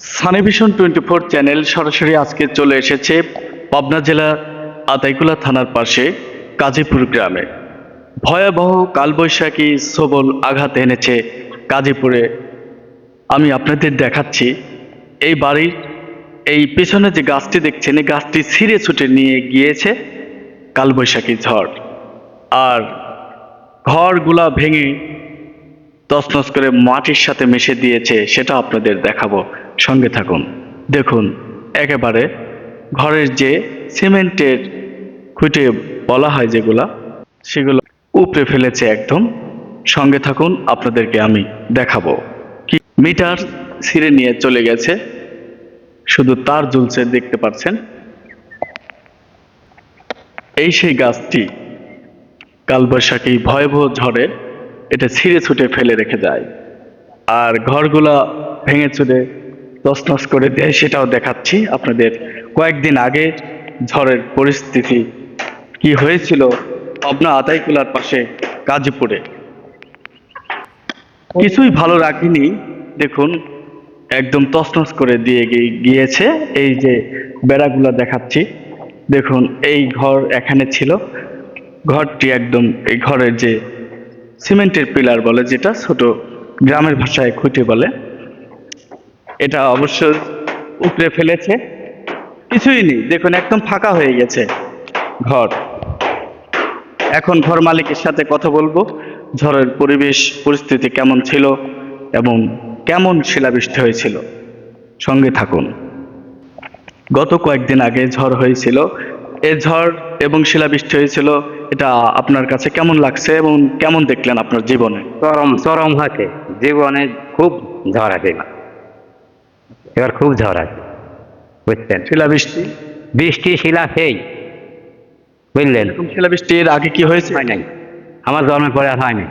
সানিভিশন twenty four channel সরাসরি আজকে চলে এসেছে পাবনা জেলা আতাইকুলা থানার পাশে কাজীপুর গ্রামে। ভয়াবহ কালবৈশাখী সবল আঘাত এনেছে কাজীপুরে। আমি আপনাদের দেখাচ্ছি, এই বাড়ির এই পেছনে যে গাছটি দেখছেন, এই গাছটি ছিঁড়ে ছুটে নিয়ে গিয়েছে কালবৈশাখী ঝড়। আর ঘরগুলা ভেঙে তছনছ করে মাটির সাথে মিশে দিয়েছে, সেটা আপনাদের দেখাবো। সঙ্গে থাকুন। দেখুন, একেবারে ঘরের যে সিমেন্টের খুঁটে বলা হয় যেগুলা, সেগুলো উপড়ে ফেলেছে একদম। সঙ্গে থাকুন, আপনাদেরকে আমি দেখাবো কি মিটার ছিঁড়ে নিয়ে চলে গেছে। শুধু তার ঝুলছে, দেখতে পাচ্ছেন? এই সেই গাছটি কালবৈশাখী ভয়াবহ ঝড়ে এটা ছিঁড়ে ছুটে ফেলে রেখে যায়। আর ঘরগুলা ভেঙে চুরে তছনছ করে দেয়, সেটাও দেখাচ্ছি আপনাদের। কয়েকদিন আগে ঝড়ের পরিস্থিতি কি হয়েছিল পাবনা আতাইকুলার পাশে গাজীপুরে? কিছুই ভালো রাখিনি। দেখুন, একদম তছনছ করে দিয়ে গিয়েছে। এই যে বেড়াগুলা দেখাচ্ছি। দেখুন, এই ঘর এখানে ছিল। ঘরটি একদম এই ঘরের যে সিমেন্টের পিলার বলে যেটা, ছোট গ্রামের ভাষায় খুঁটি বলে। এটা অবশ্য উপড়ে ফেলেছে। কিছুই নেই, দেখুন একদম ফাঁকা হয়ে গেছে ঘর। এখন ঘর মালিকের সাথে কথা বলব ঝড়ের পরিবেশ, পরিস্থিতি কেমন ছিল এবং কেমন শিলাবৃষ্টি হয়েছিল। সঙ্গে থাকুন। গত কয়েকদিন আগে ঝড় হয়েছিল। এ ঝড় এবং শিলাবৃষ্টি হয়েছিল, এটা আপনার কাছে কেমন লাগছে এবং কেমন দেখলেন আপনার জীবনে? চরম চরম হয়েছে জীবনে খুব ঝড় আছে এবার। খুব ঝড় আছে বুঝছেন? শিলাবৃষ্টি? বৃষ্টি শিলা সেই। বুঝলেন? শিলাবৃষ্টি এর আগে কি হয়েছে? হয় নাই। আমার জন্মের পরে আর হয়নি।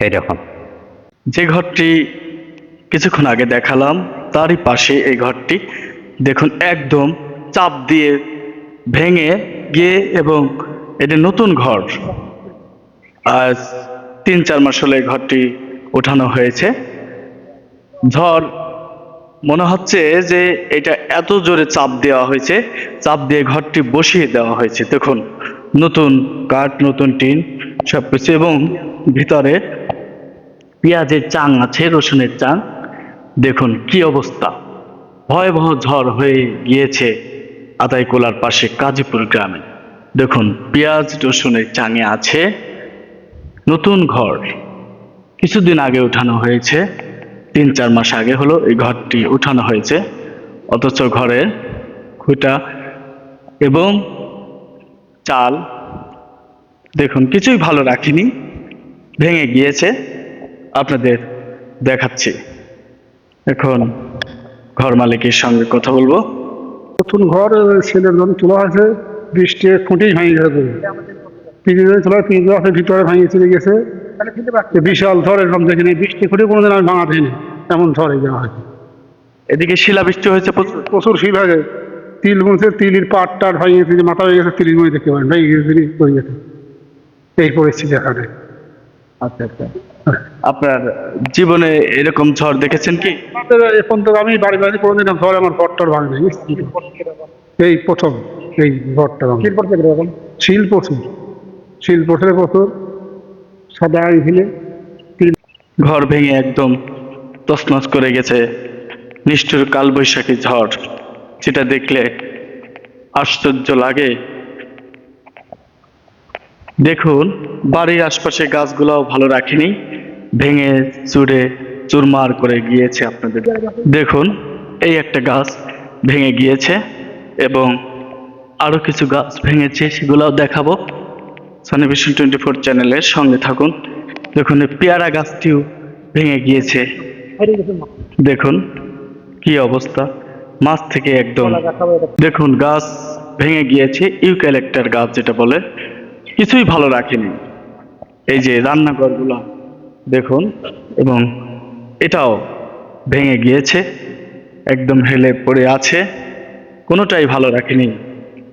এইরকম। যে ঘরটি কিছুক্ষণ আগে দেখালাম তারই পাশে এই ঘরটি। দেখুন একদম চাপ দিয়ে ভেঙে গিয়ে এবং এটা নতুন ঘর। আজ তিন চার মাস হলে ঘরটি ওঠানো হয়েছে। ঝড়, মনে হচ্ছে যে এটা এত জোরে চাপ দেওয়া হয়েছে, চাপ দিয়ে ঘরটি বসিয়ে দেওয়া হয়েছে। দেখুন, নতুন কাঠ, নতুন টিন সব কিছু এবং ভিতরে পেঁয়াজের চাং আছে, রসুনের চাং। দেখুন কি অবস্থা। ভয়াবহ ঝড় হয়ে গিয়েছে আতাইকোলার পাশে কাজীপুর গ্রামে। দেখুন, পেঁয়াজ, রসুনের চাঙে আছে নতুন ঘর। কিছুদিন আগে উঠানো হয়েছে। তিন চার মাস আগে হলো এই ঘরটি উঠানো হয়েছে, অথচ ঘরের খুঁটা এবং চাল, দেখুন, কিছুই ভালো রাখিনি, ভেঙে গিয়েছে। আপনাদের দেখাচ্ছি। এখন ঘর মালিকের সঙ্গে কথা বলব। নতুন ঘর ছেলের জন্য তোলা হয়েছে, বৃষ্টি খুঁটি ভেঙে গেছে। ভিতরে ভেঙে চলে গেছে। তো বিশাল ঝড় এরকম দেখিনি বৃষ্টি খুঁটি কোনোদিন আমি ভাঙা দেয়নি এমন ঝড় এই দেওয়া হয়েছে এদিকে শিলাবৃষ্টি হয়েছে প্রচুর। প্রচুর শিল হয়ে তিল বুনছে তিলির পাট টাট ভেঙে গেছে মাথা হয়ে গেছে তিলির মধ্যে দেখতে পারেন ভেঙে গেছে তিলি পড়ে গেছে এই পরিস্থিতি এখানে। আচ্ছা আচ্ছা। আপনার জীবনে এরকম ঝড় দেখেছেন কি? এখন তো আমি বাড়ি বাড়ি কোনোদিন ঝড় আমার ঘরটার ভাঙে নাই এই প্রথম এই ঘরটা ভাঙে। শিল প্রচুর। শিল প্রচুর প্রচুর। হিলে ঘর ভেঙে একদম তছনছ করে গেছে। নিষ্ঠুর কালবৈশাখী ঝড়, যেটা দেখলে আশ্চর্য লাগে। দেখুন, বাড়ির আশপাশে গাছগুলাও ভালো রাখেনি, ভেঙে চুরে চুরমার করে গিয়েছে আপনাদের। দেখুন, এই একটা গাছ ভেঙে গিয়েছে এবং আরও কিছু গাছ ভেঙেছে, সেগুলোও দেখাবো। সানিভিশন টোয়েন্টি ফোর চ্যানেলের সঙ্গে থাকুন। দেখুন পেয়ারা গাছটিও ভেঙে গিয়েছে। দেখুন, কি অবস্থা। মাছ থেকে একদম দেখুন, গাছ ভেঙে গিয়েছে। ইউক্যালেক্টার গাছ যেটা বলে, কিছুই ভালো রাখেনি। এই যে রান্নাঘরগুলো, দেখুন, এবং এটাও ভেঙে গিয়েছে। একদম হেলে পড়ে আছে। কোনোটাই ভালো রাখেনি।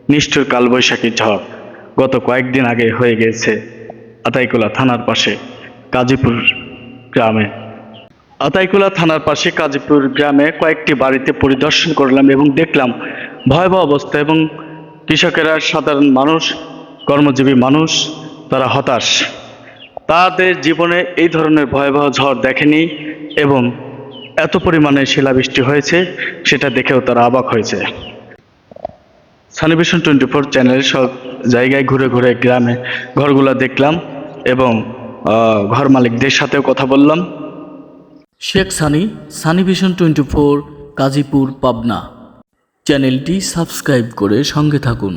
নিষ্ঠুর কালবৈশাখী ঝড়। গত কয়েকদিন আগে হয়ে গেছে আতাইকুলা থানার পাশে গাজীপুর গ্রামে। আতাইকুলা থানার পাশে কাজীপুর গ্রামে কয়েকটি বাড়িতে পরিদর্শন করলাম এবং দেখলাম ভয়াবহ অবস্থা এবং কৃষকেরা সাধারণ মানুষ, কর্মজীবী মানুষ, তারা হতাশ। তাদের জীবনে এই ধরনের ভয়াবহ ঝড় দেখেনি এবং এত পরিমাণে শিলাবৃষ্টি হয়েছে, সেটা দেখেও তারা অবাক হয়েছে। সানিভিশন টোয়েন্টি ফোর চ্যানেলের সব জায়গায় ঘুরে ঘুরে গ্রামে ঘরগুলো দেখলাম এবং ঘর মালিকদের সাথেও কথা বললাম। Sheikh Sunny Sunny vision twenty four Kazipur Pabna. চ্যানেলটি সাবস্ক্রাইব করে সঙ্গে থাকুন।